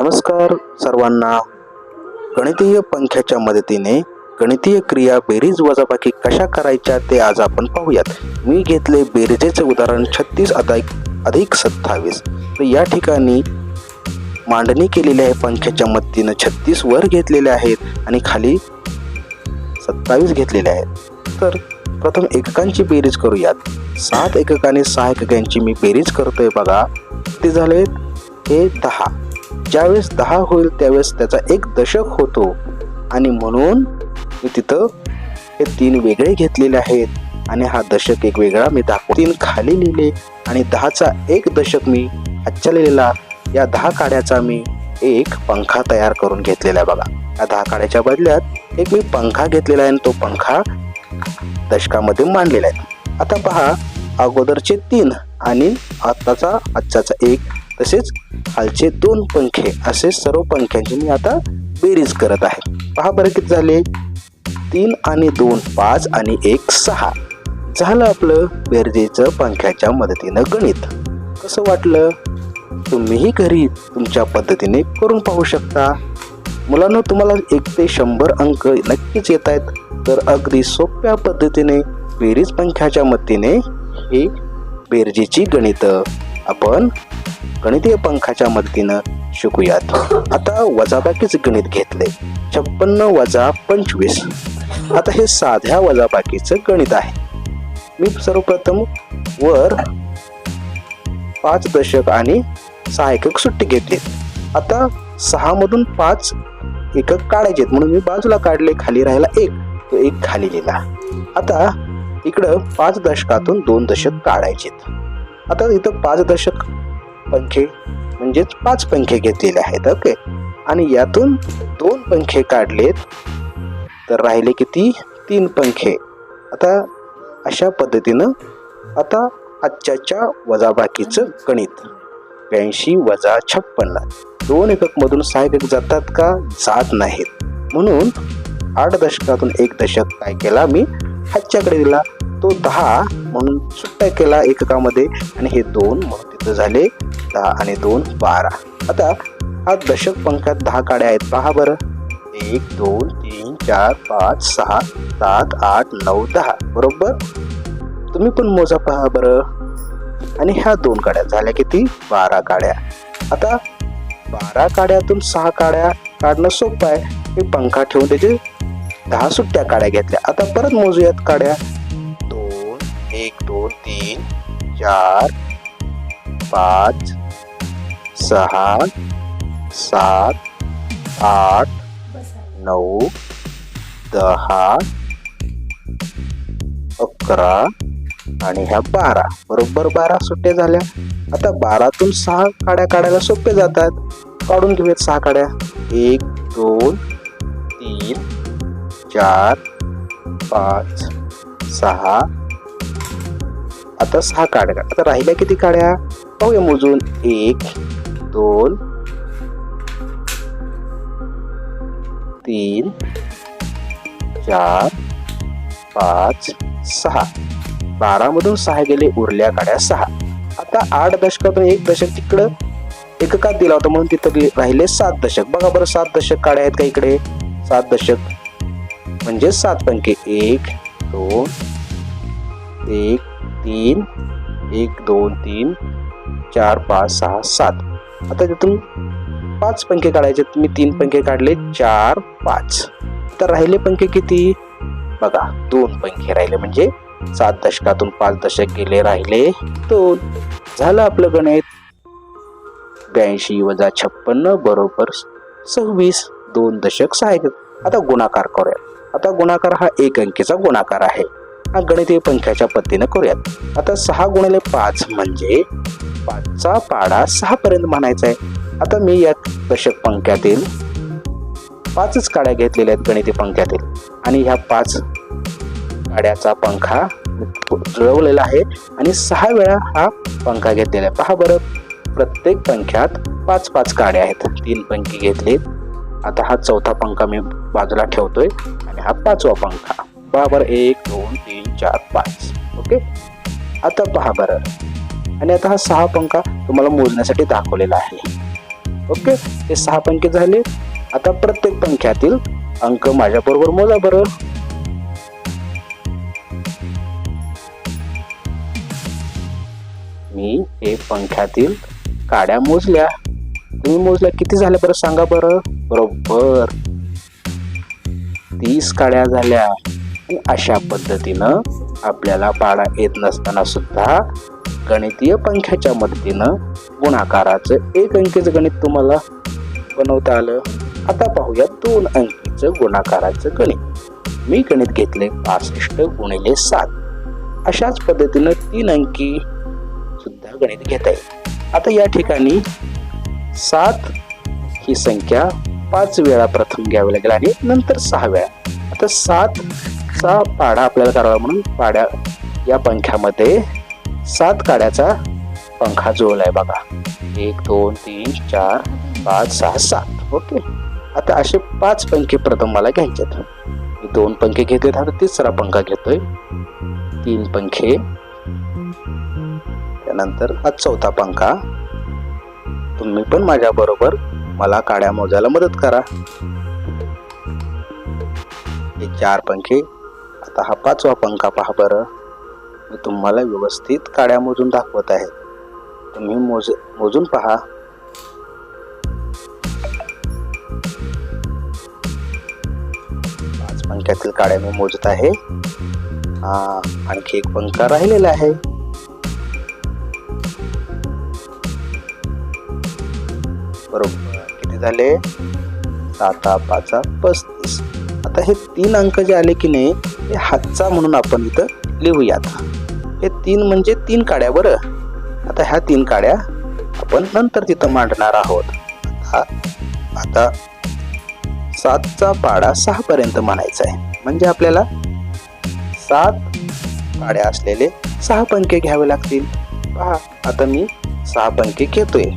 नमस्कार सर्वांना. गणितीय पंख्याच्या मदतीने गणितीय क्रिया बेरीज वजाबाकी कशा करायच्या ते आज आपण पाहूयात. मी घेतले बेरीजेचे उदाहरण छत्तीस अधिक अधिक सत्तावीस. तर या ठिकाणी मांडणी केलेली आहे पंख्याच्या मदतीनं. छत्तीस वर घेतलेले आहेत आणि खाली सत्तावीस घेतलेले आहेत. तर प्रथम एककांची बेरीज करूयात. सात एककाने सहा एककांची मी बेरीज करतोय बघा. ते झाले हे दहा. ज्यावेळेस दहा होईल त्यावेळेस त्याचा एक दशक होतो. आणि म्हणून मी तिथं हे तीन वेगळे घेतलेले आहेत. आणि हा दशक एक वेगळा मी दाखव तीन खाली लिहिले आणि दहाचा एक दशक मी आजच्या लिहिलेला. या दहा काड्याचा मी एक पंखा तयार करून घेतलेला आहे बघा. या दहा काड्याच्या बदल्यात एक मी पंखा घेतलेला आहे आणि तो पंखा दशकामध्ये मांडलेला आहे. आता पहा अगोदरचे तीन आणि आत्ताचा आजच्याचा एक. तसेच खालचे दोन पंखे असे सर्व पंख्यांची मी आता बेरीज करत आहे. पहा बरं किती झाले. तीन आणि दोन पाच आणि एक सहा. झालं आपलं बेरजेचं पंख्याच्या मदतीनं गणित. कसं वाटलं? तुम्हीही घरी तुमच्या पद्धतीने करून पाहू शकता. मुलांना तुम्हाला एक ते शंभर अंक नक्कीच येत आहेत. तर अगदी सोप्या पद्धतीने बेरीज पंख्याच्या मदतीने ही बेरजेची गणितं आपण गणितीय पंखाच्या मदतीनं शिकूयात. आता वजाबाकीच गणित घेतले. छप्पन्न वजा पंचवीस. आता हे साध्या वजाबाकीचं गणित आहे. मी सर्वप्रथम वर पाच दशक आणि सहा एकक सुट्टी घेतली. आता सहा मधून पाच एकक काढायचे म्हणून मी बाजूला काढले खाली राहिला एक तो एक खाली लिहिला आता इकडं पाच दशकातून दोन दशक काढायचेत आता इथं पाच दशक पंखे म्हणजेच पाच पंखे घेतलेले आहेत ओके आणि यातून दोन पंखे काढलेत. तर राहिले किती? तीन पंखे. आता अशा पद्धतीनं आता आजच्याच्या वजाबाकीचं गणित. ब्याऐंशी वजा छप्पन्न. दोन एककमधून सहा एकक जातात का? जात नाहीत. म्हणून आठ दशकातून एक दशक काय केला मी? हातच्याकडे दिला. तो दहा म्हणून सुट्ट्या केला एककामध्ये आणि हे दोन म्हणून तिथं झाले दहा आणि दोन बारा. आता हा दशक पंखात दहा काड्या आहेत. पहा बरं. एक दोन तीन चार पाच सहा सात आठ नऊ दहा. बरोबर? तुम्ही पण मोजा पहा बरं. आणि ह्या दोन काड्या झाल्या किती? बारा काड्या. आता बारा काड्यातून सहा काड्या काढणं सोपं आहे. मी पंखा ठेवून त्याचे दहा सुट्ट्या काड्या घेतल्या. आता परत मोजूयात काड्या. एक दोन तीन चार पाच सहा सात आठ नऊ दहा अकरा आणि ह्या बारा. बरोबर बारा सुट्ट्या झाल्या. आता बारातून सहा काड्या काढायला सोपे जातात. काढून घेऊयात सहा काड्या. एक दोन तीन चार पाच सहा आता सहा काड्या. आता राहिल्या किती काड्या? पाहूया मोजून. एक दोन तीन चार पाच सहा. बारा मधून सहा गेले उरल्या काड्या सहा. आता आठ दशकातून एक दशक तिकडं एककात दिला होता म्हणून तिथं राहिले सात दशक. बघा बरं सात दशक काड्या आहेत का इकडे? सात दशक म्हणजे सात पंखे. एक दोन एक तीन एक दोन तीन चार पाच सहा सात. आता तिथून पाच पंखे काढायचे. मी तीन पंखे काढले चार पाच. तर राहिले पंखे किती? बघा दोन पंखे राहिले. म्हणजे सात दशकातून पाच दशक गेले राहिले दोन. झालं आपलं गणित. ब्याऐंशी वजा छप्पन्न बरोबर सव्वीस. दोन दशक सहा आता गुणाकार करूया. आता गुणाकार हा एक अंकीचा गुणाकार आहे. हा गणितीय पंख्याच्या पद्धतीनं करूयात. आता सहा गुणिले पाच म्हणजे पाचचा पाडा सहा पर्यंत म्हणायचा आहे. आता मी या दशक पंख्यातील पाचच काड्या घेतलेल्या आहेत गणिती पंख्यातील. आणि ह्या पाच काड्याचा पंखा जुळवलेला आहे. आणि सहा वेळा हा पंखा घेतलेला आहे. पहा बरं प्रत्येक पंख्यात पाच पाच काड्या आहेत. तीन पंखी घेतलीत. आता हा चौथा पंखा मी बाजूला ठेवतोय. आणि हा पाचवा पंखा. पहा एक दोन तीन चार पाच. ओके? आता पहा बरं. आणि आता हा सहा पंखा तुम्हाला मोजण्यासाठी दाखवलेला आहे. ओके? हे सहा पंखे झाले. आता प्रत्येक पंख्यातील अंक माझ्या बरोबर मोजा बरं. मी हे पंख्यातील काड्या मोजल्या. तुम्ही मोजल्या किती झाल्या बरं सांगा बरं. बरोबर. तीस काड्या झाल्या. अशा पद्धतीनं आपल्याला पाडा येत नसताना सुद्धा गणितीय पंख्याच्या मदतीनं गुणाकाराचं एक अंकीचं गणित तुम्हाला बनवता आलं. आता पाहूया दोन अंकीचं गुणाकाराचं गणित. मी गणित घेतले पासष्ट गुणिले सात. अशाच पद्धतीनं तीन अंकी सुद्धा गणित घेता येईल. आता या ठिकाणी सात ही संख्या पाच वेळा प्रथम घ्यावी लागेल आणि नंतर सहा वेळा. आता सात चा पाढा आपल्याला करावा म्हणून पाड्या या पंख्यामध्ये सात काड्याचा पंखा जुळलाय बघा. एक दोन तीन चार पाच सहा सात. ओके. आता असे पाच पंखे प्रथम मला घ्यायचे मी दोन पंखे घेतलेत. आता तिसरा पंखा घेतोय. तीन पंखे. त्यानंतर हा चौथा पंखा. तुम्ही पण माझ्या बरोबर मला काड्या मोजायला मदत करा. हे चार पंखे. आता हा पाचवा पंखा पहा बरं. मी तुम्हाला व्यवस्थित काड्या मोजून दाखवत आहे. तुम्ही मोज मोजून पहा. पाच पंख्यातील काड्या मी मोजत आहे. हा आणखी एक पंखा राहिलेला आहे. बरोबर किती झाले? साता पाचा पस्तीस. आता हे तीन अंक जे आले की नाही हे हातचा म्हणून आपण इथं लिहूयात. हे तीन म्हणजे तीन काड्या बरं. आता ह्या तीन काड्या आपण नंतर तिथं मांडणार आहोत. आता आता सातचा पाडा सहा पर्यंत म्हणायचा आहे. म्हणजे आपल्याला सात काड्या असलेले सहा पंखे घ्यावे लागतील. पहा आता मी सहा पंखे घेतोय.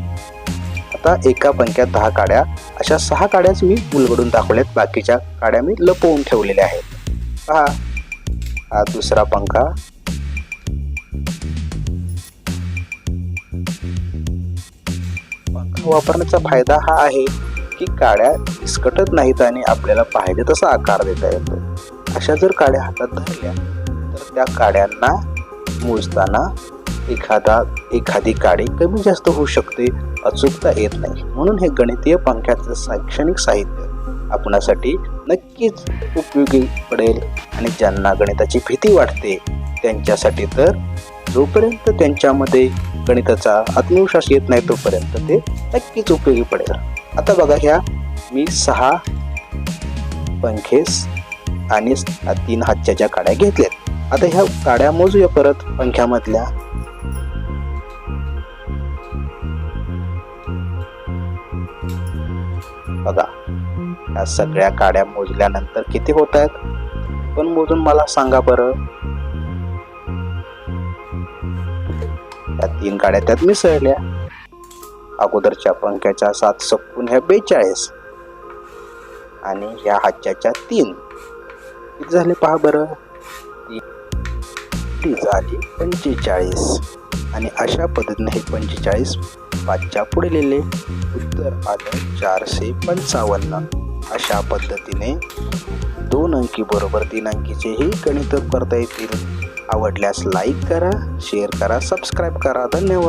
आता एका पंख्यात दहा काड्या अशा सहा काड्याच मी उलगडून दाखवल्यात. बाकीच्या काड्या मी लपवून ठेवलेल्या आहेत. पहा हा दुसरा पंखा. पंखा वापरण्याचा फायदा हा आहे की काड्या विस्कटत नाहीत आणि आपल्याला पाहिजे तसा आकार देता येतो. अशा जर काड्या हातात धरल्या तर त्या काड्यांना मोजताना एखादा एखादी काडी कमी जास्त होऊ शकते अचूकता येत नाही. म्हणून हे गणितीय पंख्याचं शैक्षणिक साहित्य. आपणासाठी नक्कीच उपयोगी पडेल आणि ज्यांना गणिताची भीती वाटते त्यांच्यासाठी तर जोपर्यंत त्यांच्यामध्ये गणिताचा आत्मविश्वास येत नाही तोपर्यंत ते नक्कीच उपयोगी पडेल. आता बघा ह्या मी सहा पंखेस आणि तीन हातच्या ज्या काड्या घेतल्यात. आता ह्या काड्या मोजूया परत पंख्यामधल्या. बघा. या सगळ्या काड्या मोजल्यानंतर किती होत आहेत? पण मोजून मला सांगा बरं. या तीन काड्या त्यात मिसळल्या. अगोदरच्या पंख्याच्या सात सप्पून ह्या बेचाळीस. आणि ह्या हातच्याच्या तीन. किती झाले पहा बरं? ती झाली पंचेचाळीस. आणि अशा पद्धतीने हे पंचेचाळीस पाचच्या पुढे लिहिले. उत्तर आलं चारशे पंचावन्न. अशा पद्धतीने दोन अंकी बरोबर तीन अंकीचेही गणित करता येतील. आवडल्यास लाईक करा शेअर करा सबस्क्राईब करा. धन्यवाद.